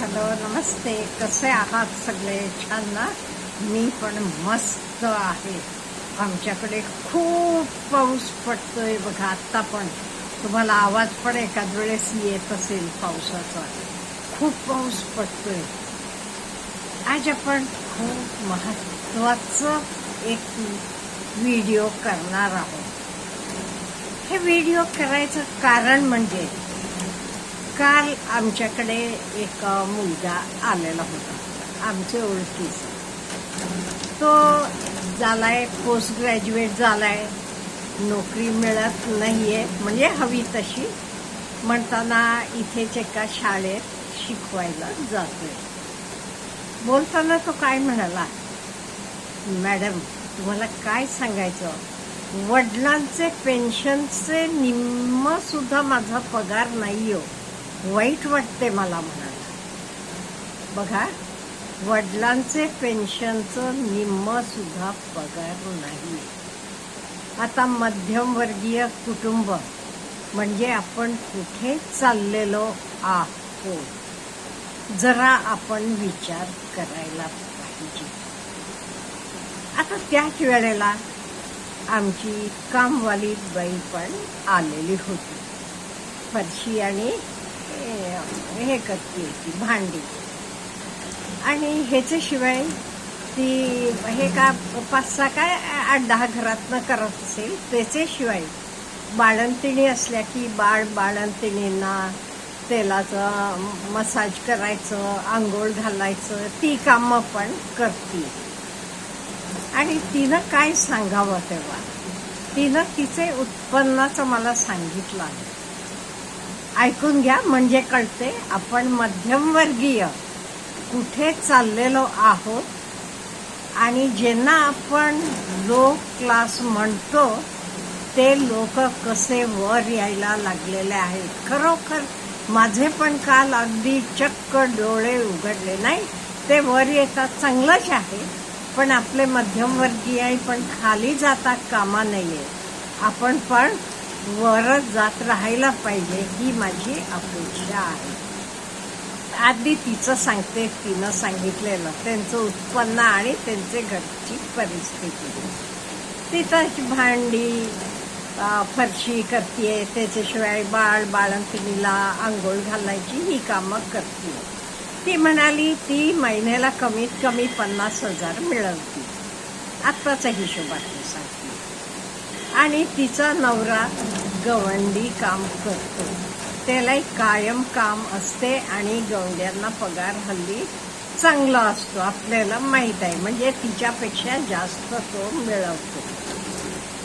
Hello नमस्ते. कसे आहात सगळे? छान ना? मी पण मस्त आहे. आमच्याकडे खूप पाऊस पडतोय बघा आत्ता पण. तुम्हाला आवाज पण एखाद वेळेस येत असेल पावसाचा. खूप पाऊस पडतोय. आज आपण खूप महत्वाचं एक व्हिडिओ करणार आहोत. हे व्हिडिओ करायचं कारण म्हणजे काल आमच्याकडे एक मुलगा आलेला होता. आमचे ओळखीचा तो झालाय पोस्ट ग्रॅज्युएट झालाय. नोकरी मिळत नाहीये म्हणजे हवी तशी. म्हणताना इथेच एका शाळेत शिकवायला जातोय. बोलताना तो काय म्हणाला? मॅडम तुम्हाला काय सांगायचं? वडिलांचे पेन्शनचे निम्म सुद्धा माझा पगार नाही हो वाईट वाटते मला म्हणाला बघा वडिलांचे पेन्शनचं निम्म सुद्धा पगार नाही आता मध्यमवर्गीय कुटुंब म्हणजे आपण कुठे चाललेलो आहोत? जरा आपण विचार करायला पाहिजे. आता त्याच वेळेला आमची कामवाली बाई पण आलेली होती. फरशी आणि हे- करते ती भांडी. आणि ह्याच्याशिवाय ती हे का पाच सहा काय आठ दहा घरातनं करत असेल त्याच्याशिवाय बाळंतिणी असल्या की बाळ बाळंतिणींना तेलाचं मसाज करायचं आंघोळ घालायचं ती कामं पण करते. आणि तिनं काय सांगावं तेव्हा? तिनं तिचे उत्पन्नाचं मला सांगितलं आहे. ऐकून घ्या म्हणजे कळते. आपण मध्यमवर्गीय कुठे चाललेलो आहोत आणि ज्यांना आपण लो क्लास म्हणतो ते लोक कसे वर यायला लागलेले आहेत. खरोखर माझे पण काल अगदी चक्क डोळे उघडले नाही? ते वर येतात चांगलंच आहे पण आपले मध्यमवर्गीय पण खाली जाता कामा नाहीये आपण पण वरच जात राहायला पाहिजे ही माझी अपेक्षा आहे. आधी तिचं सांगते तिनं सांगितलेलं त्यांचं उत्पन्न आणि त्यांचे घरची परिस्थिती. तिथं भांडी फरशी करते त्याच्याशिवाय बाळ बाळंतिणीला आंघोळ घालायची ही कामं करते ती म्हणाली ती महिन्याला कमीत कमी पन्नास हजार मिळवते. आत्ताचा हिशोबात आहे सांग आणि तिचा नवरा गवंडी काम करतो. त्यालाही कायम काम असते आणि गवंड्यांना पगार हल्ली चांगला असतो आपल्याला माहीत आहे. म्हणजे तिच्यापेक्षा जास्त तो मिळवतो.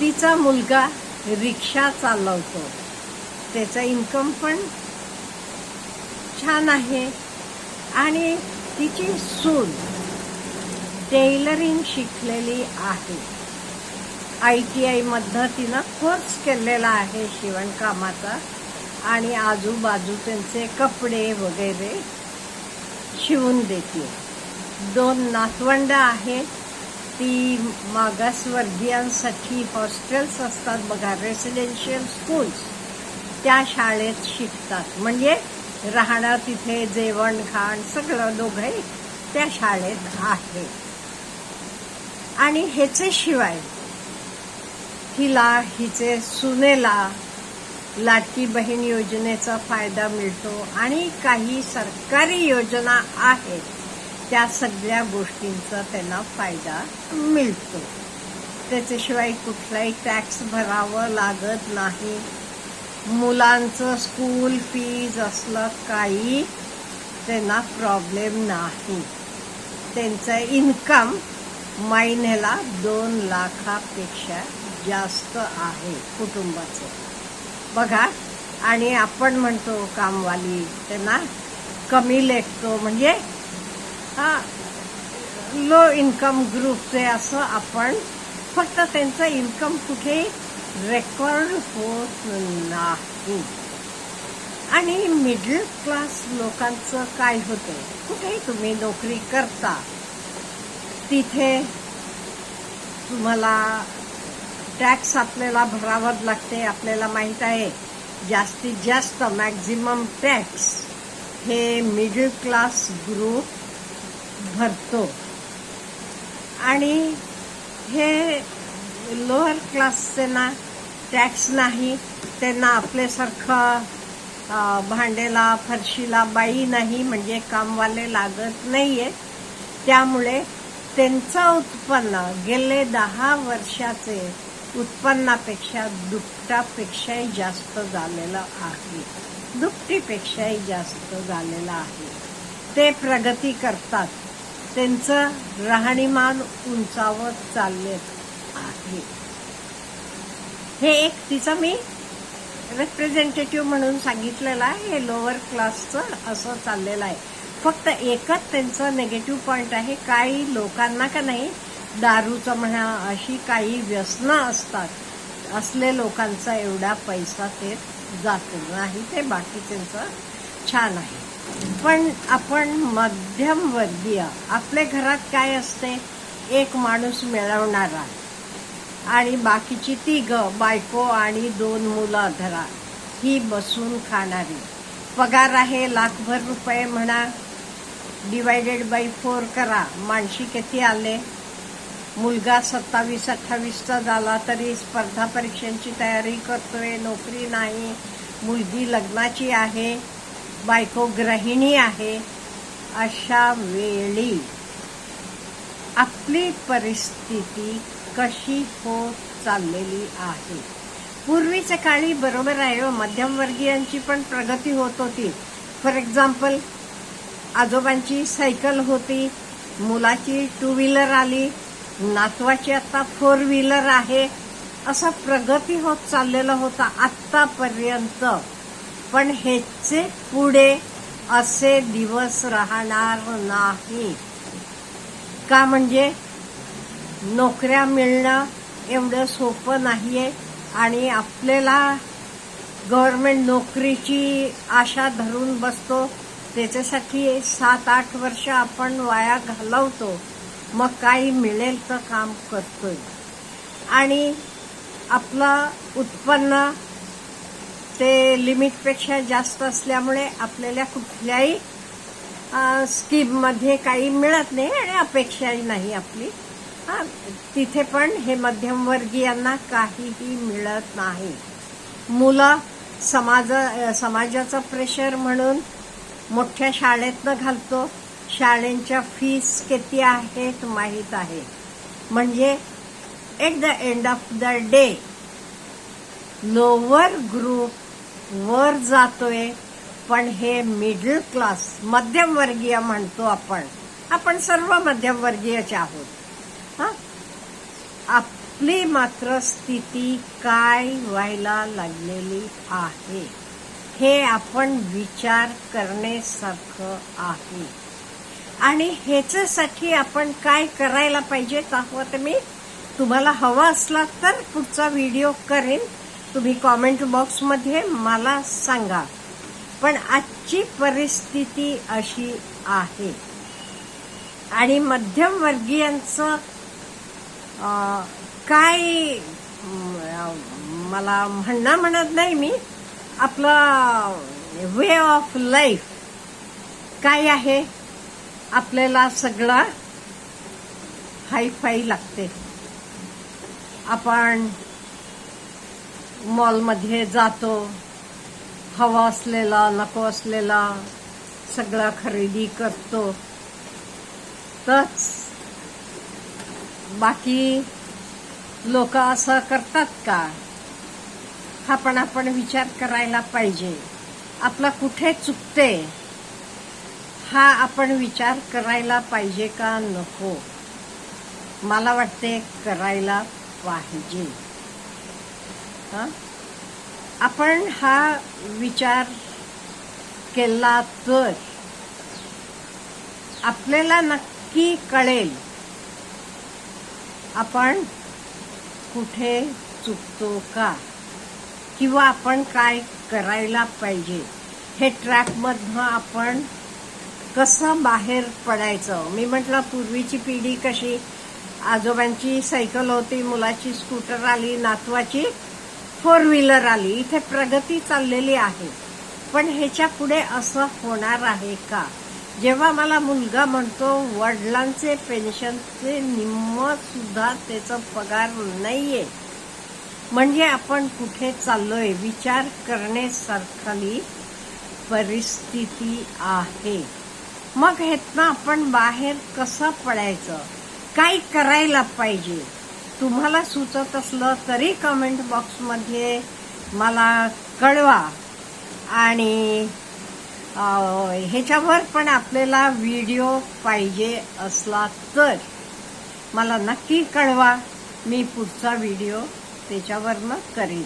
तिचा मुलगा रिक्षा चालवतो. त्याचा इन्कम पण छान आहे. आणि तिची सून टेलरिंग शिकलेली आहे. आय टी आय मधनं तिनं कोर्स केलेला आहे शिवणकामाचा आणि आजूबाजू त्यांचे कपडे वगैरे शिवून देते. दोन नातवंड आहेत. ती मागासवर्गीयांसाठी हॉस्टेल्स असतात बघा रेसिडेन्शियल स्कूल्स. त्या शाळेत शिकतात. म्हणजे राहणं तिथे जेवण खाण सगळं दोघंही त्या शाळेत आहे. आणि ह्याच्याशिवाय हिला हिचे सुनेला लाडकी बहीण योजनेचा फायदा मिळतो आणि काही सरकारी योजना आहेत. त्या सगळ्या गोष्टींचा त्यांना फायदा मिळतो. त्याच्याशिवाय कुठलाही टॅक्स भरावं लागत नाही. मुलांचं स्कूल फीज असलं काही त्यांना प्रॉब्लेम नाही. त्यांचं इन्कम महिन्याला दोन लाखापेक्षा जास्त आहे कुटुंबाचं. बघा आणि आपण म्हणतो कामवाली त्यांना कमी लेखतो. म्हणजे हा लो इन्कम ग्रुपचे असं आपण फक्त त्यांचं इन्कम कुठे रेकॉर्ड होत नाही. आणि मिडल क्लास लोकांचं काय होतं कुठेही तुम्ही नोकरी करता? तिथे तुम्हाला टॅक्स आपल्याला भरावंच लागते आपल्याला माहीत आहे. जास्तीत जास्त मॅक्झिमम टॅक्स हे मिडल क्लास ग्रुप भरतो. आणि हे लोअर क्लासचे ना टॅक्स नाही त्यांना आपल्यासारखं भांडेला फरशीला बाई नाही म्हणजे कामवाले लागत नाहीये. त्यामुळे त्यांचं उत्पन्न गेले दहा वर्षाचे उत्पन्नापेक्षा दुपटापेक्षाही जास्त झालेलं आहे. दुपटीपेक्षाही जास्त झालेलं आहे. ते प्रगती करतात. त्यांचं राहणीमान उंचावत चालले आहे. हे एक तिचं मी रिप्रेझेंटेटिव्ह म्हणून सांगितलेलं आहे. हे लोअर क्लासचं असं चाललेलं आहे. फक्त एकच त्यांचं निगेटिव्ह पॉईंट आहे. काही लोकांना का नाही दारूचं म्हणा अशी काही व्यसनं असतात असले लोकांचा एवढा पैसा ते जातो. नाही ते बाकी त्यांचं छान आहे. पण आपण मध्यमवर्गीय आपल्या घरात काय असते? एक माणूस मिळवणारा. आणि बाकीची तिघं बायको आणि दोन मुलं धरा ही बसून खाणारी. पगार आहे लाखभर रुपये म्हणा. डिवायडेड बाय फोर करा. माणशी किती आले? मुलगा सत्तावीस अठ्ठावीसचा झाला तरी स्पर्धा परीक्षांची तयारी करतोय नोकरी नाही मुलगी लग्नाची आहे बायको गृहिणी आहे अशा वेळी आपली परिस्थिती कशी होत चाललेली आहे? पूर्वीच्या काळी बरोबर आहे व मध्यमवर्गीयांची पण प्रगती होत होती. फॉर एक्झाम्पल आजोबांची सायकल होती मुलाची टू व्हीलर आली नातवाची आता फोर व्हीलर आहे. असं प्रगती होत चाललेलं होतं आत्तापर्यंत. पण ह्याचे पुढे असे दिवस राहणार नाही. का म्हणजे नोकऱ्या मिळणं एवढं सोपं नाहीये आणि आपल्याला गव्हर्नमेंट नोकरीची आशा धरून बसतो. त्याच्यासाठी सात आठ वर्ष आपण वाया घालवतो. मग काही मिळेल तर काम करतोय. आणि आपलं उत्पन्न ते लिमिटपेक्षा जास्त असल्यामुळे आपल्याला कुठल्याही स्कीममध्ये काही मिळत नाही आणि अपेक्षाही नाही आपली. हां तिथे पण हे मध्यमवर्गीयांना काहीही मिळत नाही. मुलं समाज समाजाचं प्रेशर म्हणून मोठ्या शाळेतनं घालतो. शाळेंच्या फीस किती आहेत माहीत आहे? म्हणजे at the end of the day lower group वर जातोय पण हे मिडल क्लास मध्यमवर्गीय म्हणतो आपण. आपण सर्व मध्यमवर्गीयच आहोत. हां? आपली मात्र स्थिती काय व्हायला लागलेली आहे? हे आपण विचार करण्यासारखं आहे. आणि ह्याच्यासाठी आपण काय करायला पाहिजे दाखवत मी तुम्हाला हवा असला तर पुढचा व्हिडिओ करेन. तुम्ही कॉमेंट बॉक्समध्ये मला सांगा. पण आजची परिस्थिती अशी आहे. आणि मध्यमवर्गीयांचं काय मला म्हणणं म्हणत नाही मी. आपलं वे ऑफ लाईफ काय आहे? आपल्याला सगळा हायफाई लागते. आपण मॉलमध्ये जातो हवा असलेला नको असलेला सगळा खरेदी करतो. तच बाकी लोक असं करतात का? हा पण आपण विचार करायला पाहिजे. आपला कुठे चुकते? हा आपण विचार करायला पाहिजे का नको? मला वाटते करायला पाहिजे. आपण हा विचार केला तर आपल्याला नक्की कळेल आपण कुठे चुकतो का? किंवा आपण काय करायला पाहिजे? हे ट्रॅकमधनं आपण कसं बाहेर पडायचं? मी म्हटलं पूर्वीची पिढी कशी? आजोबांची सायकल होती मुलाची स्कूटर आली नातवाची फोर व्हीलर आली. इथे प्रगती चाललेली आहे. पण ह्याच्या पुढे असं होणार आहे का? जेव्हा मला मुलगा म्हणतो वडिलांचे पेन्शनचे निम्म सुद्धा त्याचा पगार नाहीये. म्हणजे आपण कुठे चाललोय? विचार करण्यासारखी परिस्थिती आहे. मग ह्यातनं आपण बाहेर कसं पडायचं? काय करायला पाहिजे? तुम्हाला सुचत असलं तरी कमेंट बॉक्समध्ये मला कळवा. आणि ह्याच्यावर पण आपल्याला व्हिडिओ पाहिजे असला तर. मला नक्की कळवा. मी पुढचा व्हिडिओ त्याच्यावरनं करीन.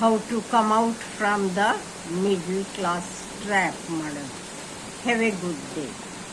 How to come out from the middle class trap म्हणून हॅव ए गुड डे